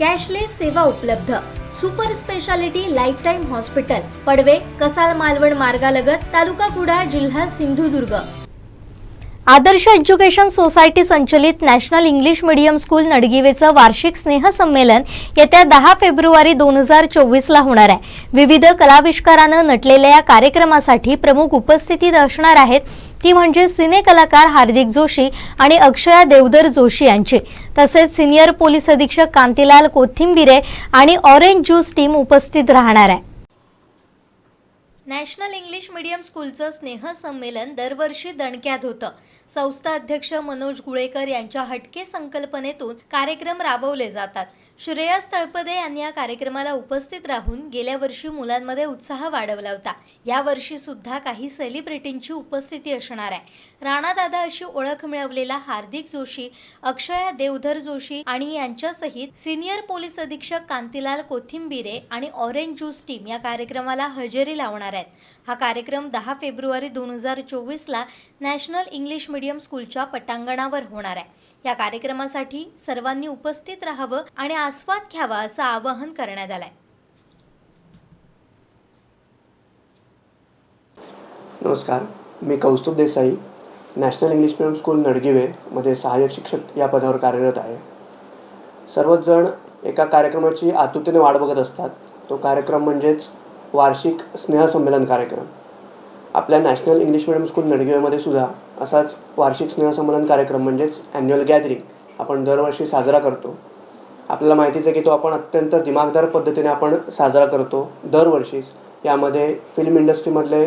cashless सेवा उपलब्ध. Super speciality lifetime hospital Padave Kasal Malvan मार्गालगत तालुका कुडाळ जिल्हा सिंधुदुर्ग. आदर्श एज्युकेशन सोसायटी संचलित नॅशनल इंग्लिश मीडियम स्कूल नडगिवेचं वार्षिक स्नेहसंमेलन येत्या दहा फेब्रुवारी दोन हजार चोवीसला होणार आहे. विविध कलाविष्कारानं नटलेल्या या कार्यक्रमासाठी प्रमुख उपस्थितीत असणार आहेत. ती म्हणजे सिने कलाकार हार्दिक जोशी आणि अक्षया देवधर जोशी यांची. तसेच सिनियर पोलीस अधीक्षक कांतीलाल कोथिंबिरे आणि ऑरेंज ज्यूस टीम उपस्थित राहणार आहे. नॅशनल इंग्लिश मीडियम स्कूलचं स्नेहसंमेलन दरवर्षी दणक्यात होतं. संस्था अध्यक्ष मनोज गुळेकर यांच्या हटके संकल्पनेतून कार्यक्रम राबवले जातात. श्रेयस तळपदे यांनी या कार्यक्रमाला उपस्थित राहून गेल्या वर्षी मुलांमध्ये उत्साह वाढवला होता. या वर्षी सुद्धा काही सेलिब्रिटींची उपस्थिती असणार आहे. राणादादा अशी ओळख मिळवलेला हार्दिक जोशी अक्षया देवधर जोशी आणि यांच्यासहित सिनियर पोलीस अधीक्षक कांतीलाल कोथिंबिरे आणि ऑरेंज ज्यूस टीम या कार्यक्रमाला हजेरी लावणार आहेत. हा कार्यक्रम दहा फेब्रुवारी दोन हजार चोवीसला नॅशनल इंग्लिश मीडियम स्कूलच्या पटांगणावर होणार आहे. या कार्यक्रमासाठी सर्वांनी उपस्थित राहावं आणि आस्वाद घ्यावा असं आवाहन करण्यात आलंय. नमस्कार मी Kaustubh Desai national English medium school नडगिवेमध्ये सहाय्यक शिक्षक या पदावर कार्यरत आहे. सर्वच जण एका कार्यक्रमाची आतुरतेने वाट बघत असतात. तो कार्यक्रम म्हणजेच वार्षिक स्नेहसंमेलन कार्यक्रम. आपल्या नॅशनल इंग्लिश मिडियम स्कूल नडगिवेमध्ये सुद्धा असाच वार्षिक स्नेहसंमेलन कार्यक्रम म्हणजेच ॲन्युअल गॅदरिंग आपण दरवर्षी साजरा करतो. आपल्याला माहितीच आहे की तो आपण अत्यंत दिमागदार पद्धतीने आपण साजरा करतो दरवर्षीच यामध्ये फिल्म इंडस्ट्रीमधले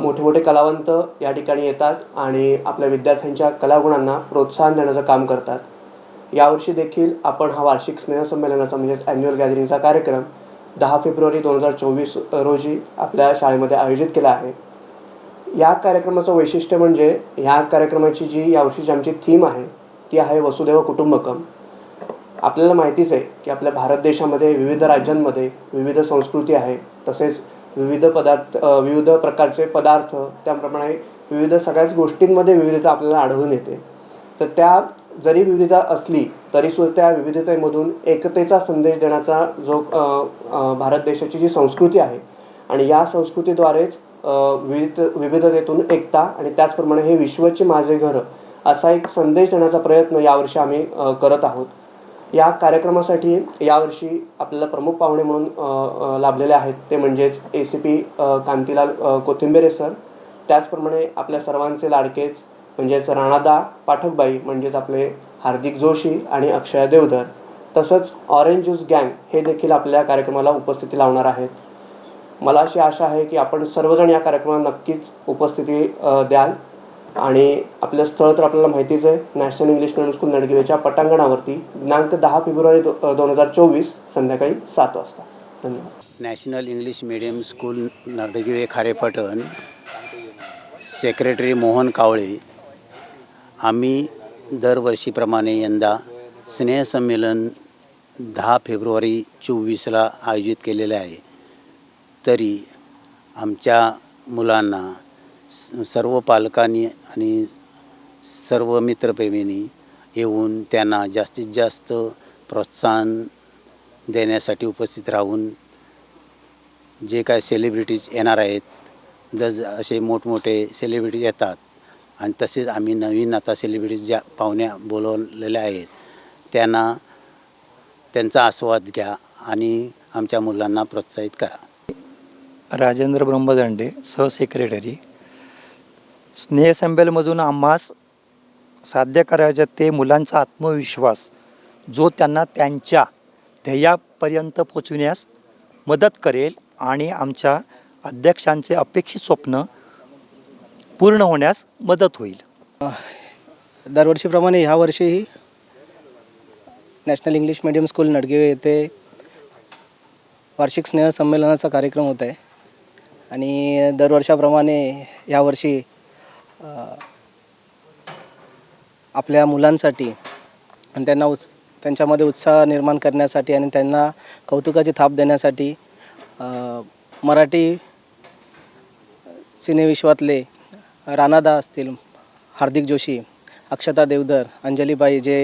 मोठे मोठे कलावंत या ठिकाणी येतात आणि आपल्या विद्यार्थ्यांच्या कलागुणांना प्रोत्साहन देण्याचं काम करतात. यावर्षी देखील आपण हा वार्षिक स्नेहसंमेलनाचा म्हणजेच ॲन्युअल गॅदरिंगचा कार्यक्रम दहा फेब्रुवारी दोन हजार चोवीस रोजी आपल्या शाळेमध्ये आयोजित केला आहे. या कार्यक्रमाचं वैशिष्ट्य म्हणजे ह्या कार्यक्रमाची जी यावर्षीची आमची थीम आहे ती आहे वसुदेव कुटुंबकम. आपल्याला माहितीच आहे की आपल्या भारत देशामध्ये विविध राज्यांमध्ये विविध संस्कृती आहे. तसेच विविध पदार्थ विविध प्रकारचे पदार्थ त्याप्रमाणे विविध सगळ्याच गोष्टींमध्ये विविधता आपल्याला आढळून येते. तर त्या जरी विविधता असली तरीसुद्धा त्या विविधतेमधून एकतेचा संदेश देण्याचा जो भारत देशाची जी संस्कृती आहे आणि या संस्कृतीद्वारेच विविध विविधतेतून एकता आणि त्याचप्रमाणे हे विश्वाचे माझे घर असा एक संदेश देण्याचा प्रयत्न यावर्षी आम्ही करत आहोत. या कार्यक्रमासाठी यावर्षी आपल्याला प्रमुख पाहुणे म्हणून लाभलेले आहेत. ते म्हणजेच A C P Kantilal Kothimbere sir. त्याचप्रमाणे आपल्या सर्वांचे लाडकेच म्हणजेच राणादा पाठकबाई म्हणजेच आपले हार्दिक जोशी आणि अक्षय देवधर. तसंच ऑरेंज ज्यूस गँग हे देखील आपल्या कार्यक्रमाला उपस्थिती लावणार आहेत. मला अशी आशा आहे की आपण सर्वजण या कार्यक्रमाला नक्कीच उपस्थिती द्याल. आणि आपलं स्थळ तर आपल्याला माहितीच आहे नॅशनल इंग्लिश मिडियम स्कूल नडगिवेच्या पटांगणावरती दिनांक दहा फेब्रुवारी दो दोन हजार चोवीस संध्याकाळी सात वाजता. धन्यवाद. National English medium school Nadgive Kharepatan secretary Mohan Kawale आम्ही दरवर्षीप्रमाणे यंदा स्नेहसंमेलन दहा फेब्रुवारी चोवीसला आयोजित केलेलं आहे. तरी आमच्या मुलांना स- सर्व पालकांनी आणि सर्व मित्रप्रेमींनी येऊन त्यांना जास्तीत जास्त प्रोत्साहन देण्यासाठी उपस्थित राहून जे काय सेलिब्रिटीज येणार आहेत जस असे मोठमोठे सेलिब्रिटीज येतात आणि तसेच आम्ही नवीन आता सेलिब्रिटीज ज्या पाहुण्या बोलवलेल्या आहेत त्यांना त्यांचा आस्वाद घ्या आणि आमच्या मुलांना प्रोत्साहित करा. राजेंद्र ब्रह्मदंडे सहसेक्रेटरी. स्नेहसंमेलमधून आम्हास साध्य करायचे ते मुलांचा आत्मविश्वास जो त्यांना त्यांच्या ध्येयापर्यंत पोचविण्यास मदत करेल आणि आमच्या अध्यक्षांचे अपेक्षित स्वप्न पूर्ण होण्यास मदत होईल. दरवर्षीप्रमाणे ह्या वर्षीही national English medium school Nadgive येथे वार्षिक स्नेहसंमेलनाचा कार्यक्रम होत आहे. आणि दरवर्षाप्रमाणे यावर्षी आपल्या मुलांसाठी आणि त्यांना उत् त्यांच्यामध्ये उत्साह निर्माण करण्यासाठी आणि त्यांना कौतुकाची थाप देण्यासाठी मराठी सिनेविश्वातले राणादा असतील हार्दिक जोशी अक्षता देवधर अंजलीबाई जे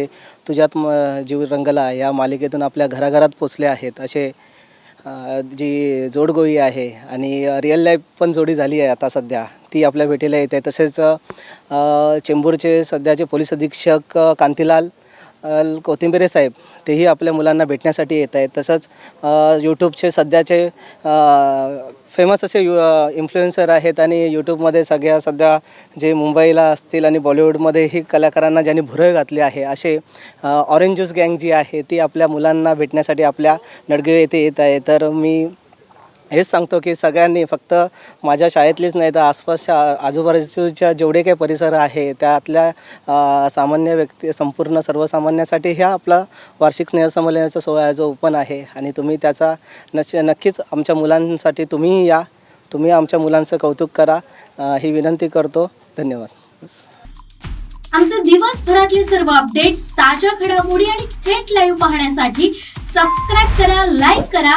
तुझ्यात म जीव रंगला या मालिकेतून आपल्या घराघरात पोचले आहेत असे जी जोडगोळी आहे आणि रिअल लाईफ पण जोडी झाली आहे आता सध्या. ती आपल्या भेटीला येत. आहे तसेच चेंबूरचे सध्याचे पोलीस अधीक्षक कांतीलाल कोथिंबिरे साहेब तेही आपल्या मुलांना भेटण्यासाठी येत आहेत. तसंच यूट्यूबचे सध्याचे फेमस असे यू इन्फ्लुएन्सर आहेत आणि यूट्यूबमध्ये सगळ्या सध्या जे मुंबईला असतील आणि बॉलिवूडमध्येही कलाकारांना ज्यांनी भुरळ घातली आहे असे ऑरेंज ज्यूस गँग जी आहे ती आपल्या मुलांना भेटण्यासाठी आपल्या नडगे येथे येत आहे. तर मी हेच सांगतो की सगळ्यांनी फक्त माझ्या शाळेतलीच नाही तर आसपासच्या आजूबाजूच्या जेवढे काही परिसर आहे त्यातल्या सामान्य व्यक्ती संपूर्ण सर्वसामान्यासाठी ह्या आपला वार्षिक स्नेहसंमेलनाचा सोहळा जो ओपन आहे. आणि तुम्ही त्याचा नच नक्कीच आमच्या मुलांसाठी तुम्हीही या तुम्ही आमच्या मुलांचं कौतुक करा ही विनंती करतो. धन्यवाद. आमचे दिवसभरातले सर्व अपडेट्स ताज्या घडामोडी आणि थेट लाईव्ह पाहण्यासाठी सबस्क्राईब करा लाईक करा